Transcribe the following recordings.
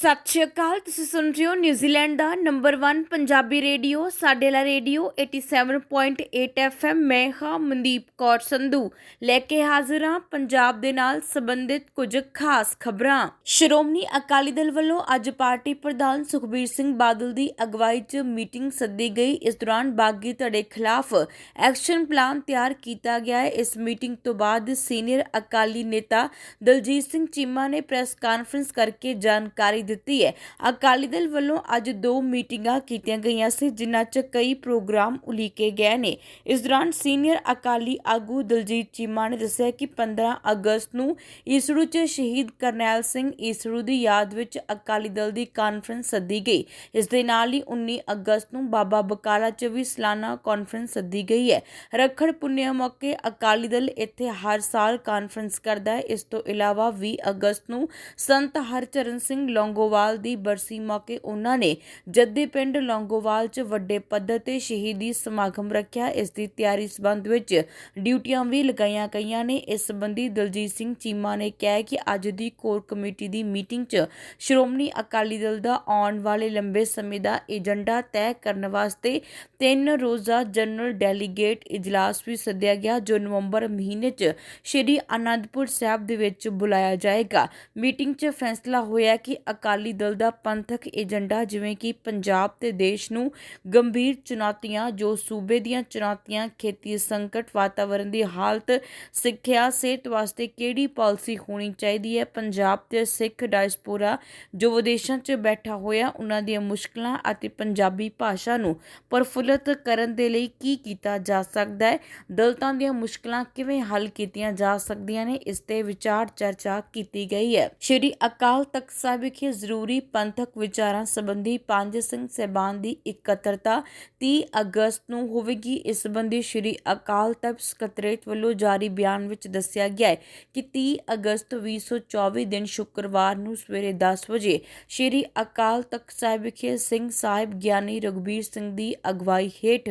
ਸਤਿ ਸ਼੍ਰੀ ਅਕਾਲ, ਤੁਸੀਂ ਸੁਣ ਰਹੇ ਹੋ ਨਿਊਜ਼ੀਲੈਂਡ ਦਾ ਨੰਬਰ 1 ਪੰਜਾਬੀ ਰੇਡੀਓ ਸਾਡੇ ਲਾ ਰੇਡੀਓ 87.8 FM ਮੈਂ ਹਾਂ ਮਨਦੀਪ ਕੌਰ ਸੰਧੂ। ਲੈ ਕੇ ਹਾਜ਼ਰ ਹਾਂ ਪੰਜਾਬ ਦੇ ਨਾਲ ਸੰਬੰਧਿਤ ਕੁਝ ਖਾਸ ਖਬਰਾਂ। ਸ਼੍ਰੋਮਣੀ ਅਕਾਲੀ ਦਲ ਵੱਲੋਂ ਅੱਜ ਪਾਰਟੀ ਪ੍ਰਧਾਨ ਸੁਖਬੀਰ ਸਿੰਘ ਬਾਦਲ ਦੀ ਅਗਵਾਈ 'ਚ ਮੀਟਿੰਗ ਸੱਦੀ ਗਈ। ਇਸ ਦੌਰਾਨ ਬਾਗੀ ਧੜੇ ਖਿਲਾਫ ਐਕਸ਼ਨ ਪਲਾਨ ਤਿਆਰ ਕੀਤਾ ਗਿਆ ਹੈ। ਇਸ ਮੀਟਿੰਗ ਤੋਂ ਬਾਅਦ ਸੀਨੀਅਰ ਅਕਾਲੀ ਨੇਤਾ ਦਲਜੀਤ ਸਿੰਘ ਚੀਮਾ ਨੇ ਪ੍ਰੈਸ ਕਾਨਫਰੰਸ ਕਰਕੇ ਜਾਣਕਾਰੀ ਦਿੱਤੀ ਹੈ। ਅਕਾਲੀ ਦਲ ਵੱਲੋਂ ਅੱਜ ਦੋ ਮੀਟਿੰਗਾਂ ਕੀਤੀਆਂ ਗਈਆਂ ਸੀ, ਜਿਨ੍ਹਾਂ 'ਚ ਕਈ ਪ੍ਰੋਗਰਾਮ ਉਲੀਕੇ ਗਏ ਨੇ। ਇਸ ਦੌਰਾਨ ਸੀਨੀਅਰ ਅਕਾਲੀ ਆਗੂ ਦਲਜੀਤ ਚੀਮਾ ਨੇ ਦੱਸਿਆ ਕਿ 15 ਅਗਸਤ ਨੂੰ ਈਸੜੂ 'ਚ ਸ਼ਹੀਦ ਕਰਨੈਲ ਸਿੰਘ ਈਸੜੂ ਦੀ ਯਾਦ ਵਿੱਚ ਅਕਾਲੀ ਦਲ ਦੀ ਕਾਨਫਰੰਸ ਸੱਦੀ ਗਈ। ਇਸ ਦੇ ਨਾਲ ਹੀ 19 ਅਗਸਤ ਨੂੰ ਬਾਬਾ ਬਕਾਲਾ 'ਚ ਵੀ ਸਾਲਾਨਾ ਕਾਨਫਰੰਸ ਸੱਦੀ ਗਈ ਹੈ। ਰੱਖੜ ਪੁੰਨਿਆ ਮੌਕੇ ਅਕਾਲੀ ਦਲ ਇੱਥੇ ਹਰ ਸਾਲ ਕਾਨਫਰੰਸ ਕਰਦਾ ਹੈ। ਇਸ ਤੋਂ ਇਲਾਵਾ 20 ਅਗਸਤ ਨੂੰ ਸੰਤ ਹਰਚਰਨ ਸਿੰਘ ਲੌਂਗੋਵਾਲ ਦੀ ਬਰਸੀ ਮੌਕੇ ਉਹਨਾਂ ਨੇ ਜੱਦੇ ਪਿੰਡ ਲੌਂਗੋਵਾਲ 'ਚ ਵੱਡੇ ਪੱਧਰ ਤੇ ਸ਼ਹੀਦੀ ਸਮਾਗਮ ਰੱਖਿਆ। ਇਸ ਦੀ ਤਿਆਰੀ ਸਬੰਧ ਵਿੱਚ ਡਿਊਟੀਆਂ ਵੀ ਲਗਾਈਆਂ ਗਈਆਂ ਨੇ। ਇਸ ਸੰਬੰਧੀ ਦਲਜੀਤ ਸਿੰਘ ਚੀਮਾ ਨੇ ਕਿਹਾ ਕਿ ਅੱਜ ਦੀ ਕੋਰ ਕਮੇਟੀ ਦੀ ਮੀਟਿੰਗ 'ਚ ਸ਼੍ਰੋਮਣੀ ਅਕਾਲੀ ਦਲ ਦਾ ਆਉਣ ਵਾਲੇ ਲੰਬੇ ਸਮੇਂ ਦਾ ਏਜੰਡਾ ਤੈਅ ਕਰਨ ਵਾਸਤੇ ਤਿੰਨ ਰੋਜ਼ਾ ਜਨਰਲ ਡੈਲੀਗੇਟ ਇਜਲਾਸ ਵੀ ਸੱਦਿਆ ਗਿਆ, ਜੋ ਨਵੰਬਰ ਮਹੀਨੇ 'ਚ ਸ਼੍ਰੀ ਅਨੰਦਪੁਰ ਸਾਹਿਬ ਦੇ ਵਿੱਚ ਬੁਲਾਇਆ ਜਾਏਗਾ। ਮੀਟਿੰਗ 'ਚ ਫੈਸਲਾ ਹੋਇਆ ਕਿ ਅਕਾਲੀ ਅਕਾਲੀ ਦਲ ਦਾ ਪੰਥਕ ਏਜੰਡਾ ਜਿਵੇਂ ਕਿ ਪੰਜਾਬ ਤੇ ਦੇਸ਼ ਨੂੰ ਗੰਭੀਰ ਚੁਣੌਤੀਆਂ, ਜੋ ਸੂਬੇ ਦੀਆਂ ਚੁਣੌਤੀਆਂ, ਖੇਤੀ ਸੰਕਟ ਵਾਤਾਵਰਣ ਦੀ ਹਾਲਤ, ਸਿੱਖਿਆ, ਸਿਹਤ ਵਾਸਤੇ ਕਿਹੜੀ ਪਾਲਿਸੀ ਹੋਣੀ ਚਾਹੀਦੀ ਹੈ? ਪੰਜਾਬ ਤੇ ਸਿੱਖ ਡਾਇਸਪੋਰਾ ਜੋ ਵਿਦੇਸ਼ਾਂ 'ਚ ਬੈਠਾ ਹੋਇਆ, ਉਹਨਾਂ ਦੀਆਂ ਮੁਸ਼ਕਲਾਂ ਅਤੇ ਪੰਜਾਬੀ ਭਾਸ਼ਾ ਨੂੰ ਪ੍ਰਫੁੱਲਤ ਕਰਨ ਦੇ ਲਈ ਕੀ ਕੀਤਾ ਜਾ ਸਕਦਾ ਹੈ? ਦਲਤਾਂ ਦੀਆਂ ਮੁਸ਼ਕਲਾਂ ਕਿਵੇਂ ਹੱਲ ਕੀਤੀਆਂ ਜਾ ਸਕਦੀਆਂ ਨੇ? ਇਸ ਤੇ ਵਿਚਾਰ ਚਰਚਾ ਕੀਤੀ ਗਈ ਹੈ। ਸ਼੍ਰੀ ਅਕਾਲ ਤਖਤ ਸਾਹਿਬ ਵਿਖੇ ਜ਼ਰੂਰੀ ਪੰਥਕ ਵਿਚਾਰਾਂ ਸੰਬੰਧੀ ਪੰਜ ਸਿੰਘ ਸਹਿਬਾਨ ਦੀ ਇਕੱਤਰਤਾ 30 ਅਗਸਤ ਨੂੰ ਹੋਵੇਗੀ। ਇਸ ਸੰਬੰਧੀ ਸ਼੍ਰੀ ਅਕਾਲ ਤਖਤ ਸਕੱਤਰੇਤ ਵੱਲੋਂ ਜਾਰੀ ਬਿਆਨ ਵਿੱਚ ਦੱਸਿਆ ਗਿਆ ਹੈ ਕਿ 30 ਅਗਸਤ 2024 ਦਿਨ ਸ਼ੁੱਕਰਵਾਰ ਨੂੰ ਸਵੇਰੇ 10 ਵਜੇ ਸ਼੍ਰੀ ਅਕਾਲ ਤਖਤ ਸਾਹਿਬ ਵਿਖੇ ਸਿੰਘ ਸਾਹਿਬ ਗਿਆਨੀ ਰਘਬੀਰ ਸਿੰਘ ਦੀ ਅਗਵਾਈ ਹੇਠ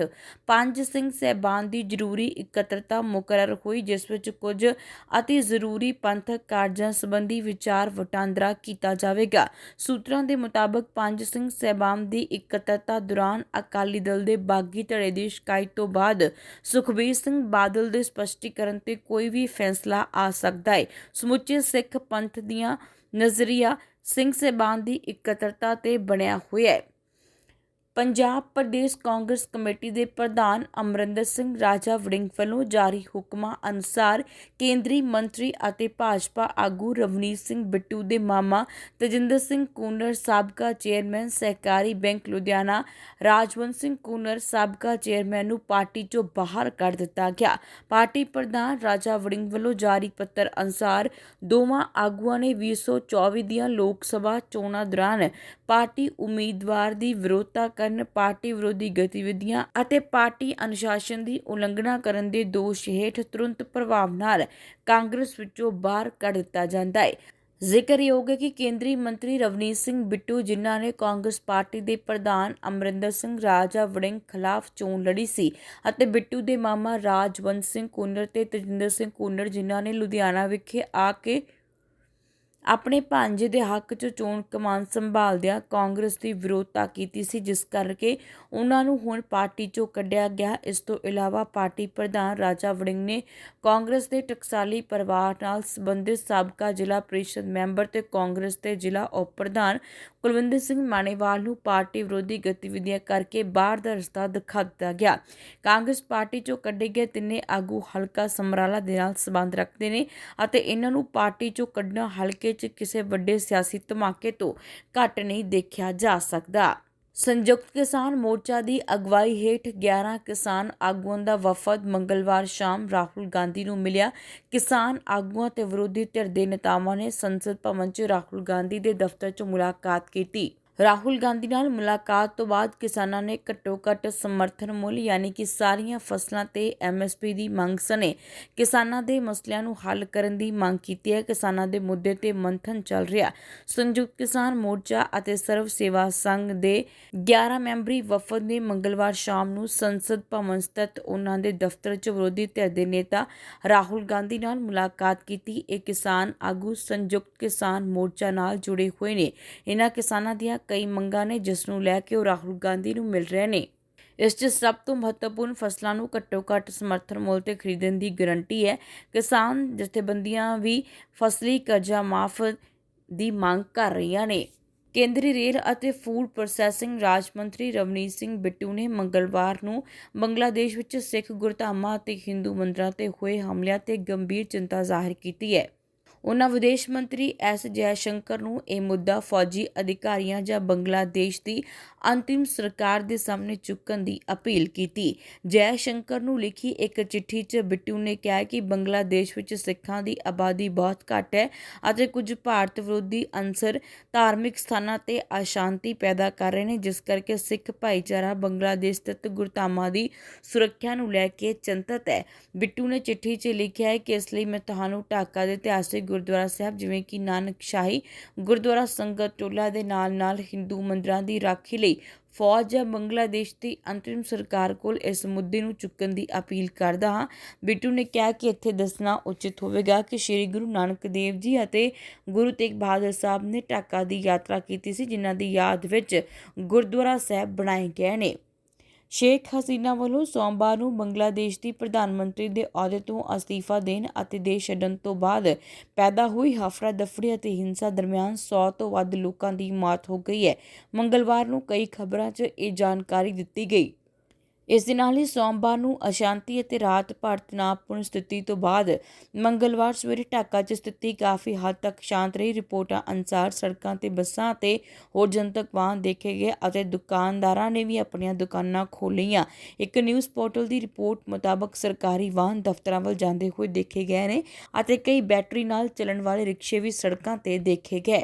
ਪੰਜ ਸਿੰਘ ਸਹਿਬਾਨ ਦੀ ਜ਼ਰੂਰੀ ਇਕੱਤਰਤਾ ਮੁਕਰਰ ਹੋਈ, ਜਿਸ ਵਿੱਚ ਕੁਝ ਅਤੀ ਜ਼ਰੂਰੀ ਪੰਥਕ ਕਾਰਜਾਂ ਸੰਬੰਧੀ ਵਿਚਾਰ ਵਟਾਂਦਰਾ ਕੀਤਾ ਜਾਵੇਗਾ। ਸੂਤਰਾਂ ਦੇ ਮੁਤਾਬਕ ਪੰਜ ਸਿੰਘ ਸਹਿਬਾਨ ਦੀ ਇਕੱਤਰਤਾ ਦੌਰਾਨ ਅਕਾਲੀ ਦਲ ਦੇ ਬਾਗੀ ਧੜੇ ਦੀ ਸ਼ਿਕਾਇਤ ਤੋਂ ਬਾਅਦ ਸੁਖਬੀਰ ਸਿੰਘ ਬਾਦਲ ਦੇ ਸਪਸ਼ਟੀਕਰਨ ਤੇ ਕੋਈ ਵੀ ਫੈਸਲਾ ਆ ਸਕਦਾ ਹੈ। ਸਮੁੱਚੇ ਸਿੱਖ ਪੰਥ ਦੀਆਂ ਨਜ਼ਰੀਆ ਸਿੰਘ ਸਹਿਬਾਨ ਦੀ ਇਕੱਤਰਤਾ ਤੇ ਬਣਿਆ ਹੋਇਆ ਹੈ। ਪੰਜਾਬ ਪ੍ਰਦੇਸ਼ ਕਾਂਗਰਸ ਕਮੇਟੀ ਦੇ ਪ੍ਰਧਾਨ ਅਮਰਿੰਦਰ ਸਿੰਘ ਰਾਜਾ ਵੜਿੰਗ ਵੱਲੋਂ ਜਾਰੀ ਹੁਕਮਾਂ ਅਨੁਸਾਰ ਕੇਂਦਰੀ ਮੰਤਰੀ ਅਤੇ ਭਾਜਪਾ ਆਗੂ ਰਵਨੀਤ ਸਿੰਘ ਬਿੱਟੂ ਦੇ ਮਾਮਾ ਤਜਿੰਦਰ ਸਿੰਘ ਕੂਨਰ ਸਾਬਕਾ ਚੇਅਰਮੈਨ ਸਹਿਕਾਰੀ ਬੈਂਕ ਲੁਧਿਆਣਾ ਰਾਜਵੰਤ ਸਿੰਘ ਕੂਨਰ ਸਾਬਕਾ ਚੇਅਰਮੈਨ ਨੂੰ ਪਾਰਟੀ ਚੋਂ ਬਾਹਰ ਕੱਢ ਦਿੱਤਾ ਗਿਆ। ਪਾਰਟੀ ਪ੍ਰਧਾਨ ਰਾਜਾ ਵੜਿੰਗ ਵੱਲੋਂ ਜਾਰੀ ਪੱਤਰ ਅਨੁਸਾਰ ਦੋਵਾਂ ਆਗੂਆਂ ਨੇ 2024 ਦੀਆਂ ਲੋਕ ਸਭਾ ਚੋਣਾਂ ਦੌਰਾਨ ਪਾਰਟੀ ਉਮੀਦਵਾਰ ਦੀ ਵਿਰੋਧਤਾ ਕਰ ਕਰਨ, ਪਾਰਟੀ ਵਿਰੋਧੀ ਗਤੀਵਿਧੀਆਂ ਅਤੇ ਪਾਰਟੀ ਅਨੁਸ਼ਾਸਨ ਦੀ ਉਲੰਘਣਾ ਕਰਨ ਦੇ ਦੋਸ਼ ਹੇਠ ਤੁਰੰਤ ਪ੍ਰਭਾਵ ਨਾਲ ਕਾਂਗਰਸ ਵਿੱਚੋਂ ਬਾਹਰ ਕੱਢ ਦਿੱਤਾ ਜਾਂਦਾ ਹੈ। ਜ਼ਿਕਰਯੋਗ ਹੈ ਕਿ ਕੇਂਦਰੀ ਮੰਤਰੀ ਰਵਨੀਤ ਸਿੰਘ ਬਿੱਟੂ, ਜਿਨ੍ਹਾਂ ਨੇ ਕਾਂਗਰਸ ਪਾਰਟੀ ਦੇ ਪ੍ਰਧਾਨ ਅਮਰਿੰਦਰ ਸਿੰਘ ਰਾਜਾ ਵੜਿੰਗ ਖਿਲਾਫ ਚੋਣ ਲੜੀ ਸੀ ਅਤੇ ਬਿੱਟੂ ਦੇ ਮਾਮਾ ਰਾਜਵੰਤ ਸਿੰਘ ਕੁੰਨਰ ਤੇ ਤਜਿੰਦਰ ਸਿੰਘ ਕੁੰਨਰ, ਜਿਨ੍ਹਾਂ ਨੇ ਲੁਧਿਆਣਾ ਵਿਖੇ ਆ ਕੇ ਆਪਣੇ ਭਾਂਜੇ ਦੇ ਹੱਕ 'ਚ ਚੋਣ ਕਮਾਨ ਸੰਭਾਲਦਿਆਂ ਕਾਂਗਰਸ ਦੀ ਵਿਰੋਧਤਾ ਕੀਤੀ ਸੀ, ਜਿਸ ਕਰਕੇ ਉਹਨਾਂ ਨੂੰ ਹੁਣ ਪਾਰਟੀ 'ਚੋਂ ਕੱਢਿਆ ਗਿਆ। ਇਸ ਤੋਂ ਇਲਾਵਾ ਪਾਰਟੀ ਪ੍ਰਧਾਨ ਰਾਜਾ ਵੜਿੰਗ ਨੇ ਕਾਂਗਰਸ ਦੇ ਟਕਸਾਲੀ ਪਰਿਵਾਰ ਨਾਲ ਸੰਬੰਧਿਤ ਸਾਬਕਾ ਜ਼ਿਲ੍ਹਾ ਪ੍ਰੀਸ਼ਦ ਮੈਂਬਰ ਤੇ ਕਾਂਗਰਸ ਦੇ ਜ਼ਿਲ੍ਹਾ ਉਪ ਪ੍ਰਧਾਨ ਕੁਲਵਿੰਦਰ ਸਿੰਘ ਮਾਣੇਵਾਲ ਨੂੰ ਪਾਰਟੀ ਵਿਰੋਧੀ ਗਤੀਵਿਧੀਆਂ ਕਰਕੇ ਬਾਹਰ ਦਾ ਰਸਤਾ ਦਿਖਾ ਦਿੱਤਾ ਗਿਆ। ਕਾਂਗਰਸ ਪਾਰਟੀ 'ਚੋਂ ਕੱਢੇ ਗਏ ਤਿੰਨੇ ਆਗੂ ਹਲਕਾ ਸਮਰਾਲਾ ਦੇ ਨਾਲ ਸੰਬੰਧ ਰੱਖਦੇ ਨੇ ਅਤੇ ਇਹਨਾਂ ਨੂੰ ਪਾਰਟੀ 'ਚੋਂ ਕੱਢਣਾ ਹਲਕੇ 'ਚ ਕਿਸੇ ਵੱਡੇ ਸਿਆਸੀ ਧਮਾਕੇ ਤੋਂ ਘੱਟ ਨਹੀਂ ਦੇਖਿਆ ਜਾ ਸਕਦਾ। ਸੰਯੁਕਤ ਕਿਸਾਨ ਮੋਰਚਾ ਦੀ ਅਗਵਾਈ ਹੇਠ 11 ਕਿਸਾਨ ਆਗੂਆਂ ਦਾ ਵਫਦ ਮੰਗਲਵਾਰ ਸ਼ਾਮ ਰਾਹੁਲ ਗਾਂਧੀ ਨੂੰ ਮਿਲਿਆ। ਕਿਸਾਨ ਆਗੂਆਂ ਤੇ ਵਿਰੋਧੀ ਧਿਰ ਦੇ ਨੇਤਾਵਾਂ ਨੇ ਸੰਸਦ ਭਵਨ 'ਚ ਰਾਹੁਲ ਗਾਂਧੀ ਦੇ ਦਫ਼ਤਰ 'ਚ ਮੁਲਾਕਾਤ ਕੀਤੀ। ਰਾਹੁਲ ਗਾਂਧੀ ਨਾਲ ਮੁਲਾਕਾਤ ਤੋਂ ਬਾਅਦ ਕਿਸਾਨਾਂ ਨੇ ਘੱਟੋ-ਘੱਟ ਸਮਰਥਨ ਮੁੱਲ ਯਾਨੀ ਕਿ ਸਾਰੀਆਂ ਫਸਲਾਂ ਤੇ ਐਮਐਸਪੀ ਦੀ ਮੰਗ ਸਣੇ ਕਿਸਾਨਾਂ ਦੇ ਮਸਲਿਆਂ ਨੂੰ ਹੱਲ ਕਰਨ ਦੀ ਮੰਗ ਕੀਤੀ ਹੈ। ਕਿਸਾਨਾਂ ਦੇ ਮੁੱਦੇ ਤੇ ਮੰਥਨ ਚੱਲ ਰਿਹਾ। ਸੰਯੁਕਤ ਕਿਸਾਨ ਮੋਰਚਾ ਅਤੇ ਸਰਵ ਸੇਵਾ ਸੰਘ ਦੇ 11 ਮੈਂਬਰੀ ਵਫਦ ਨੇ ਮੰਗਲਵਾਰ ਸ਼ਾਮ ਨੂੰ ਸੰਸਦ ਭਵਨ ਸਥਿਤ ਉਹਨਾਂ ਦੇ ਦਫ਼ਤਰ 'ਚ ਵਿਰੋਧੀ ਧਿਰ ਦੇ ਨੇਤਾ ਰਾਹੁਲ ਗਾਂਧੀ ਨਾਲ ਮੁਲਾਕਾਤ ਕੀਤੀ। ਇਹ ਕਿਸਾਨ ਆਗੂ ਸੰਯੁਕਤ ਕਿਸਾਨ ਮੋਰਚਾ ਨਾਲ ਜੁੜੇ ਹੋਏ ਨੇ। ਇਹਨਾਂ ਕਿਸਾਨਾਂ ਦੀਆਂ ਕਈ ਮੰਗਾਂ ਨੇ ਜਿਸ ਨੂੰ ਲੈ ਕੇ ਉਹ ਰਾਹੁਲ ਗਾਂਧੀ ਨੂੰ ਮਿਲ ਰਹੇ ਨੇ। ਇਸ 'ਚ ਸਭ ਤੋਂ ਮਹੱਤਵਪੂਰਨ ਫਸਲਾਂ ਨੂੰ ਘੱਟੋ-ਘੱਟ ਸਮਰਥਨ ਮੁੱਲ ਤੇ ਖਰੀਦਣ ਦੀ ਗਾਰੰਟੀ ਹੈ। ਕਿਸਾਨ ਜਥੇਬੰਦੀਆਂ ਵੀ ਫਸਲੀ ਕਰਜ਼ਾ ਮਾਫ ਦੀ ਮੰਗ ਕਰ ਰਹੀਆਂ ਨੇ। ਕੇਂਦਰੀ ਰੇਲ ਅਤੇ ਫੂਡ ਪ੍ਰੋਸੈਸਿੰਗ ਰਾਜ ਮੰਤਰੀ ਰਵਨੀਤ ਸਿੰਘ ਬਿੱਟੂ ਨੇ ਮੰਗਲਵਾਰ ਨੂੰ ਬੰਗਲਾਦੇਸ਼ ਵਿੱਚ ਸਿੱਖ ਗੁਰਧਾਮਾਂ ਅਤੇ ਹਿੰਦੂ ਮੰਦਰਾਂ ਤੇ ਹੋਏ ਹਮਲਿਆਂ ਤੇ ਗੰਭੀਰ ਚਿੰਤਾ ਜ਼ਾਹਿਰ ਕੀਤੀ ਹੈ। ਉਨ੍ਹਾਂ ਵਿਦੇਸ਼ ਮੰਤਰੀ ਐਸ ਜੈਸ਼ੰਕਰ ਨੂੰ ਇਹ ਮੁੱਦਾ ਫੌਜੀ ਅਧਿਕਾਰੀਆਂ ਜਾਂ ਬੰਗਲਾਦੇਸ਼ ਦੀ ਅੰਤਿਮ ਸਰਕਾਰ ਦੇ ਸਾਹਮਣੇ ਚੁੱਕਣ ਦੀ ਅਪੀਲ ਕੀਤੀ। ਜੈਸ਼ੰਕਰ ਨੂੰ ਲਿਖੀ ਇੱਕ ਚਿੱਠੀ 'ਚ ਬਿੱਟੂ ਨੇ ਕਿਹਾ ਕਿ ਬੰਗਲਾਦੇਸ਼ ਵਿੱਚ ਸਿੱਖਾਂ ਦੀ ਆਬਾਦੀ ਬਹੁਤ ਘੱਟ ਹੈ ਅਤੇ ਕੁਝ ਭਾਰਤ ਵਿਰੋਧੀ ਅੰਸਰ ਧਾਰਮਿਕ ਸਥਾਨਾਂ ਤੇ ਅਸ਼ਾਂਤੀ ਪੈਦਾ ਕਰ ਰਹੇ ਨੇ, ਜਿਸ ਕਰਕੇ ਸਿੱਖ ਭਾਈਚਾਰਾ ਬੰਗਲਾਦੇਸ਼ ਸਥਿਤ ਗੁਰਧਾਮਾਂ ਦੀ ਸੁਰੱਖਿਆ ਨੂੰ ਲੈ ਕੇ ਚਿੰਤਤ ਹੈ। ਬਿੱਟੂ ਨੇ ਚਿੱਠੀ 'ਚ ਲਿਖਿਆ ਹੈ ਕਿ ਇਸ ਲਈ ਮੈਂ ਤੁਹਾਨੂੰ ਢਾਕਾ ਦੇ ਇਤਿਹਾਸਿਕ ਗੁਰਦੁਆਰਾ ਸਾਹਿਬ, ਜਿਵੇਂ ਕਿ ਨਾਨਕ ਸ਼ਾਹੀ ਗੁਰਦੁਆਰਾ ਸੰਗਤ ਟੋਲਾ ਦੇ ਨਾਲ-ਨਾਲ ਹਿੰਦੂ ਮੰਦਰਾਂ ਦੀ ਰਾਖੀ ਲਈ ਫੌਜ ਜਾਂ ਬੰਗਲਾਦੇਸ਼ ਦੀ ਅੰਤਰਿਮ ਸਰਕਾਰ ਕੋਲ ਇਸ ਮੁੱਦੇ ਨੂੰ ਚੁੱਕਣ ਦੀ ਅਪੀਲ ਕਰਦਾ ਹਾਂ। ਬਿੱਟੂ ਨੇ ਕਿਹਾ ਕਿ ਇੱਥੇ ਦੱਸਣਾ ਉਚਿਤ ਹੋਵੇਗਾ ਕਿ ਸ੍ਰੀ ਗੁਰੂ ਨਾਨਕ ਦੇਵ ਜੀ ਅਤੇ ਗੁਰੂ ਤੇਗ ਬਹਾਦਰ ਸਾਹਿਬ ਨੇ ਢਾਕਾ ਦੀ ਯਾਤਰਾ ਕੀਤੀ ਸੀ, ਜਿਨ੍ਹਾਂ ਦੀ ਯਾਦ ਵਿੱਚ ਗੁਰਦੁਆਰਾ ਸਾਹਿਬ ਬਣਾਏ ਗਏ ਨੇ। ਸ਼ੇਖ ਹਸੀਨਾ ਵੱਲੋਂ ਸੋਮਵਾਰ ਨੂੰ ਬੰਗਲਾਦੇਸ਼ ਦੀ ਪ੍ਰਧਾਨ ਮੰਤਰੀ ਦੇ ਅਹੁਦੇ ਤੋਂ ਅਸਤੀਫਾ ਦੇਣ ਅਤੇ ਦੇਸ਼ ਛੱਡਣ ਤੋਂ ਬਾਅਦ ਪੈਦਾ ਹੋਈ ਹਫੜਾ ਦਫੜੀ ਅਤੇ ਹਿੰਸਾ ਦਰਮਿਆਨ 100 ਤੋਂ ਵੱਧ ਲੋਕਾਂ ਦੀ ਮੌਤ ਹੋ ਗਈ ਹੈ। ਮੰਗਲਵਾਰ ਨੂੰ ਕਈ ਖਬਰਾਂ 'ਚ ਇਹ ਜਾਣਕਾਰੀ ਦਿੱਤੀ ਗਈ। ਇਸ ਦੇ ਨਾਲ ਹੀ ਸੋਮਵਾਰ ਨੂੰ ਅਸ਼ਾਂਤੀ ਅਤੇ ਰਾਤ ਭਰ ਤਣਾਅਪੂਰਨ ਸਥਿਤੀ ਤੋਂ ਬਾਅਦ ਮੰਗਲਵਾਰ ਸਵੇਰੇ ਢਾਕਾ 'ਚ ਸਥਿਤੀ ਕਾਫੀ ਹੱਦ ਤੱਕ ਸ਼ਾਂਤ ਰਹੀ। ਰਿਪੋਰਟਾਂ ਅਨੁਸਾਰ ਸੜਕਾਂ ਤੇ ਬੱਸਾਂ ਅਤੇ ਹੋਰ ਜਨਤਕ ਵਾਹਨ ਦੇਖੇ ਗਏ ਅਤੇ ਦੁਕਾਨਦਾਰਾਂ ਨੇ ਵੀ ਆਪਣੀਆਂ ਦੁਕਾਨਾਂ ਖੋਲ੍ਹੀਆਂ। ਇੱਕ ਨਿਊਜ਼ ਪੋਰਟਲ ਦੀ ਰਿਪੋਰਟ ਮੁਤਾਬਕ ਸਰਕਾਰੀ ਵਾਹਨ ਦਫ਼ਤਰਾਂ ਵੱਲ ਜਾਂਦੇ ਹੋਏ ਦੇਖੇ ਗਏ ਨੇ ਅਤੇ ਕਈ ਬੈਟਰੀ ਨਾਲ ਚੱਲਣ ਵਾਲੇ ਰਿਕਸ਼ੇ ਵੀ ਸੜਕਾਂ ਤੇ ਦੇਖੇ ਗਏ।